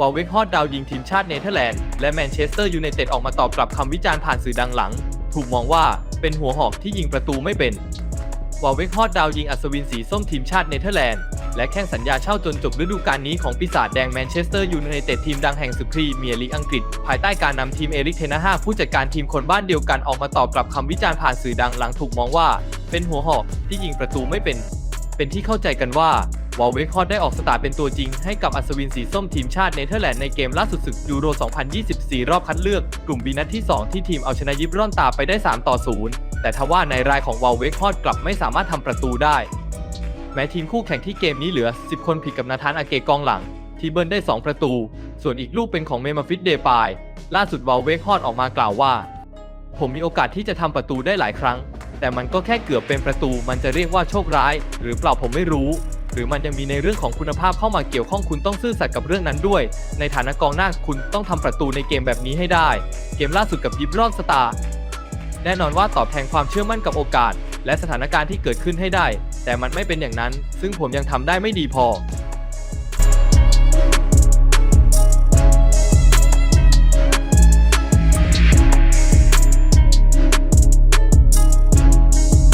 วอลเวกฮอดดาวยิงทีมชาติเนเธอร์แลนด์และแมนเชสเตอร์ยูไนเต็ดออกมาตอบกลับคำวิจารณ์ผ่านสื่อดังหลัง ถูกมองว่าเป็นหัวหอกที่ยิงประตูไม่เป็น วอลเวกฮอดดาวยิงอัศวินสีส้มทีมชาติเนเธอร์แลนด์และแข่งสัญญาเช่าจนจบฤดูกาลนี้ของปีศาจแดงแมนเชสเตอร์ยูไนเต็ดทีมดังแห่งสุพรีเมียร์ลีกอังกฤษ ภายใต้การนำทีมเอริกเทนาฮาผู้จัดการทีมคนบ้านเดียวกันออกมาตอบกลับคำวิจารณ์ผ่านสื่อดังหลังถูกมองว่า เป็นหัวหอกที่ยิงประตูไม่เป็น เป็นที่เข้าใจกันว่า วอลเวกฮอดได้ออกสตาร์เป็นตัวจริง ให้กับอัศวินสีส้มทีมชาติเนเธอร์แลนด์ในเกมล่าสุดศึกยูโร 2024 รอบคัดเลือกกลุ่มบีนัดที่ 2 ที่ทีมเอาชนะยิบร่อนตาไปได้ 3 ต่อ 0 แต่ทว่าในรายของวอลเวกฮอดกลับไม่สามารถทำประตูได้ แม้ทีมคู่แข่งที่เกมนี้เหลือ 10 คนผิดกับนาธานอาเกกองหลัง ที่เบิร์นได้ 2 ประตู ส่วนอีกลูกเป็นของเมมาฟิตเดปายล่าสุดวอลเวกฮอดออกมากล่าวว่า ผมมีโอกาสที่จะทำประตูได้หลายครั้ง แต่มันก็แค่เกือบเป็นประตูมันจะเรียกว่าโชคร้าย หรือเปล่าผมไม่รู้ หรือมันยังมีในเรื่องของคุณภาพเข้ามาเกี่ยวข้องคุณต้องซื่อสัตย์กับเรื่องนั้นด้วย ในฐานะกองหน้าคุณต้องทำประตูในเกมแบบนี้ให้ได้ เกมล่าสุดกับยิบรอนสตาร์แน่นอนว่าตอบแทนความเชื่อมั่นกับโอกาส และสถานการณ์ที่เกิดขึ้นให้ได้ แต่มันไม่เป็นอย่างนั้น ซึ่งผมยังทำได้ไม่ดีพอ